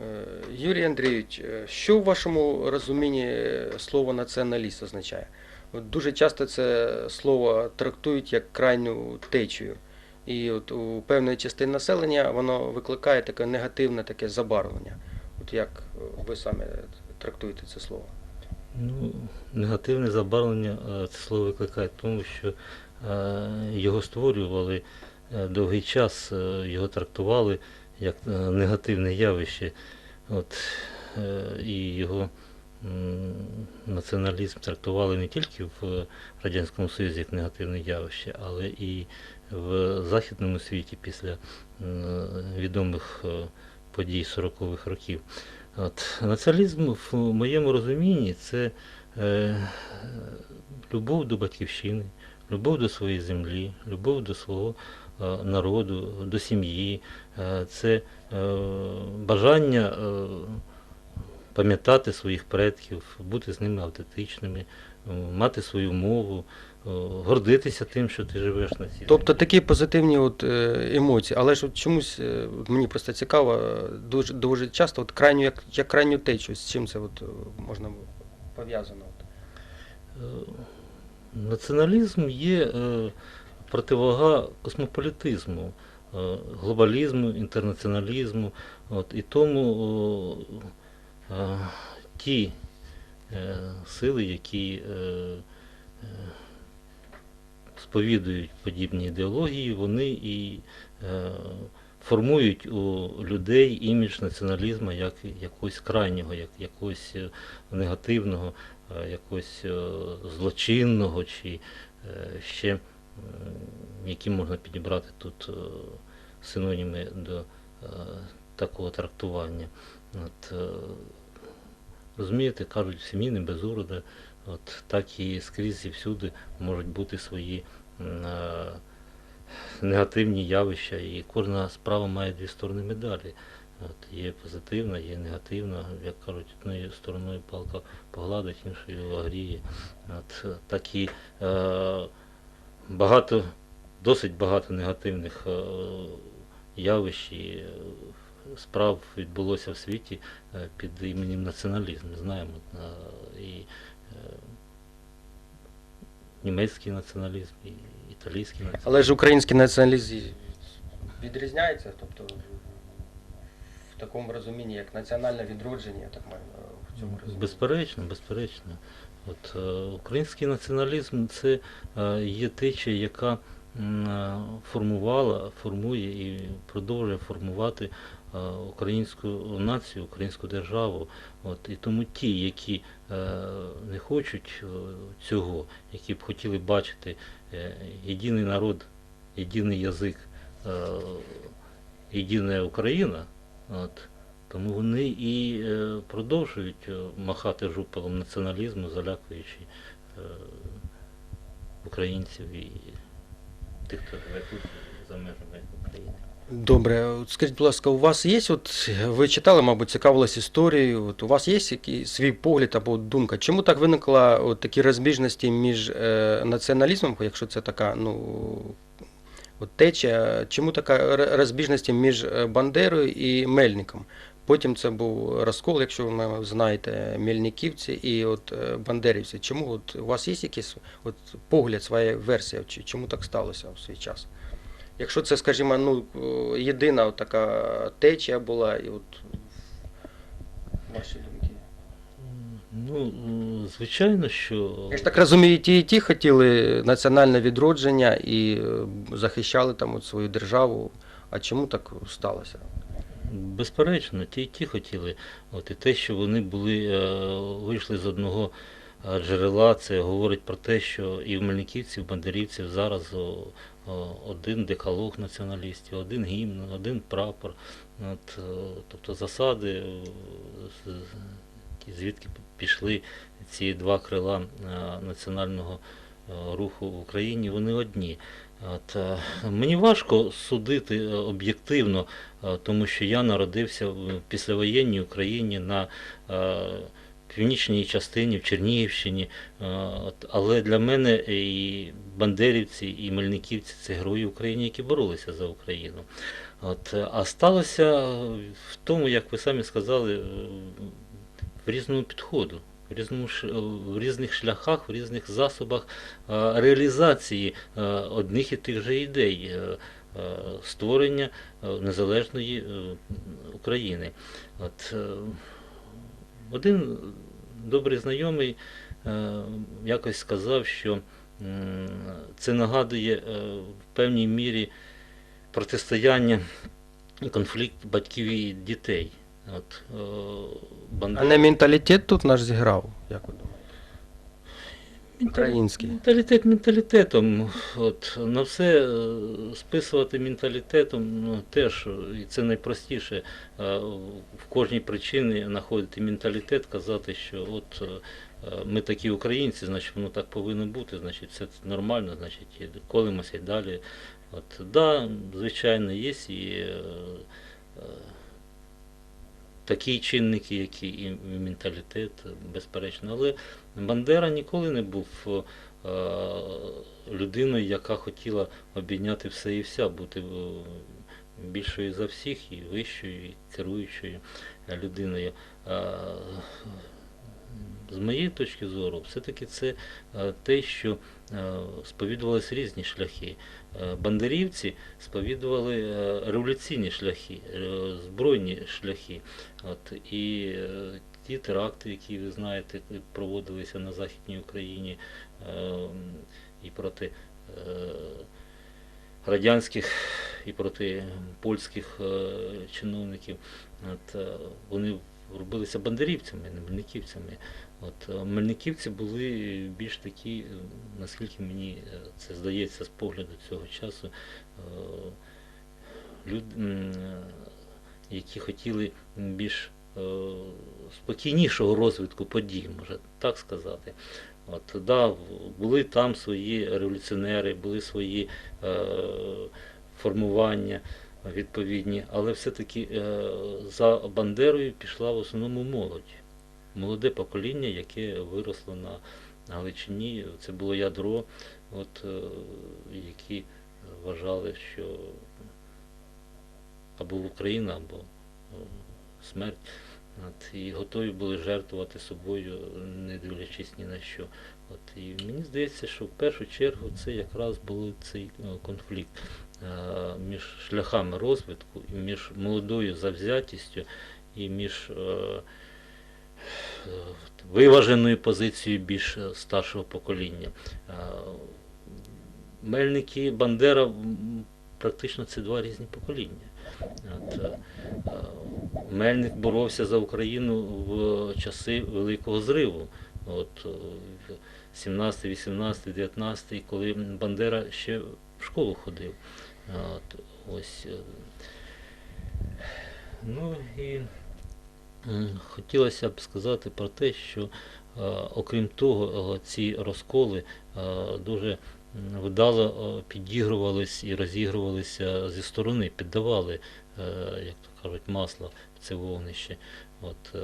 Е, Юрій Андрійович, е, що в вашому розумінні слово націоналіст означає? От дуже часто це слово трактують як крайню течію. І от у певної частини населення воно викликає таке негативне таке забарвлення. От як ви саме трактуєте це слово? Ну, негативне забарвлення е, це слово викликає, тому що його створювали довгий час, його трактували як е, негативне явище. От, е, і його націоналізм трактували не тільки в Радянському Союзі як негативне явище, але і в Західному світі після відомих е, подій 40-х років. От, націоналізм в моєму розумінні це любов до батьківщини, любов до своєї землі, любов до свого е, народу, до сім'ї, е, це е, бажання пам'ятати своїх предків, бути з ними автентичними, мати свою мову, гордитися тим, що ти живеш на цій Тобто такі позитивні от, емоції, але ж от чомусь мені просто цікаво, дуже, дуже часто от крайню, як, як крайню течію, з чим це от, можна пов'язано? Націоналізм є е, противага космополітизму, е, глобалізму, інтернаціоналізму. От, і тому е, ті сили, які сповідують подібні ідеології, вони і формують у людей імідж націоналізму як якогось крайнього, як якогось е, негативного, е, якогось е, злочинного чи ще які можна підібрати тут синоніми до такого трактування. От, розумієте, кажуть, в сім'ї не от так і скрізь і всюди можуть бути свої негативні явища, і кожна справа має дві сторони медалі. От, є позитивна, є негативна, як кажуть, одною стороною палка погладить, іншою огріє. От, е, так і е, багато, досить багато негативних е, явищ і е, справ відбулося в світі е, під іменем націоналізм. Ми знаємо е, і е, німецький націоналізм, і італійський націоналізм. Але ж український націоналізм відрізняється, тобто в такому розумінні, як національне відродження, так маю в цьому розумінні. Безперечно, безперечно. От, е, український націоналізм це е, є течія, яка е, формувала, формує і продовжує формувати українську націю, українську державу. От, і тому ті, які е, не хочуть е, цього, які б хотіли бачити е, єдиний народ, єдиний язик, е, єдина Україна, от, тому вони і е, продовжують е, махати жупелом націоналізму, залякуючи е, українців і тих, хто живе тут за межами України. Добре, от скажіть, будь ласка, у вас є, от ви читали, мабуть, цікавились історією, от у вас є який свій погляд або думка, чому так виникла от такі розбіжності між е, націоналізмом, якщо це така, ну, от течія, чому така розбіжності між е, Бандерою і Мельником? Потім це був розкол, якщо ви знаєте, Мельниківці і от е, Бандерівці. Чому от у вас є якийсь от погляд, своя версія, чому так сталося в свій час? Якщо це, скажімо, ну, єдина така течія була, і от ваші думки. Ну, звичайно, що Я ж так розумію, ті, і ті хотіли національне відродження і е, захищали там от свою державу. А чому так сталося? Безперечно, ті й ті хотіли. От і те, що вони були, е, вийшли з одного джерела, це говорить про те, що і в Мельниківців, в Бандерівців зараз один декалог націоналістів, один гімн, один прапор. От, тобто засади, звідки пішли ці два крила е, національного е, руху в Україні, вони одні. От, е, мені важко судити об'єктивно, тому що я народився в післявоєнній Україні на північній частині, в Чернігівщині. Е, Але для мене і бандерівці, і мельниківці це герої України, які боролися за Україну. От, е, а сталося в тому, як ви самі сказали, е, в різному підходу, в, різному, в різних шляхах, в різних засобах реалізації одних і тих же ідей. Створення незалежної України. От, один добрий знайомий е, якось сказав, що це нагадує е, в певній мірі протистояння і конфлікт батьків і дітей. От, е, А не менталітет тут наш зіграв, як ви думаєте? Український. Менталітет менталітетом. От, на все е, списувати менталітетом ну, теж, і це найпростіше. е, В кожній причині знаходити менталітет, казати, що от е, ми такі українці, значить воно так повинно бути, значить це нормально, значить колимося і далі. От, да, звичайно, є і такі чинники, які і менталітет, безперечно. Але Бандера ніколи не був е, людиною, яка хотіла обійняти все і вся, бути е, більшою за всіх, і вищою, і керуючою людиною. З моєї точки зору, все-таки це е, те, що е, сповідувалися різні шляхи. Е, Бандерівці сповідували революційні шляхи, збройні шляхи. От, і ті теракти, які ви знаєте, проводилися на Західній Україні і проти радянських, і проти польських чиновників, от, вони робилися бандерівцями, не мельниківцями. От, е, мельниківці були більш такі, е, наскільки мені е, це здається з погляду цього часу, люд, м, е, які хотіли більш спокійнішого розвитку подій, може так сказати. От, да, були там свої революціонери, були свої е, формування відповідні, але все-таки е, за Бандерою пішла в основному молодь. Молоде покоління, яке виросло на Галичині, це було ядро, от, е, які вважали, що або Україна, або е, смерть. От, і готові були жертвувати собою, не дивлячись ні на що. От, і мені здається, що в першу чергу це якраз був цей е, конфлікт між шляхами розвитку, між молодою завзятістю і між е, е, виваженою позицією більш старшого покоління. Мельники Бандера практично це два різні покоління. От, е, Мельник боровся за Україну в часи Великого Зриву. От, е, 17, 18, 19, коли Бандера ще в школу ходив. От, ось, е, ну і хотілося б сказати про те, що е, окрім того, е, ці розколи е, дуже вдало е, підігрувались і розігрувалися зі сторони, піддавали, е, як то масло в це вогнище. От, е,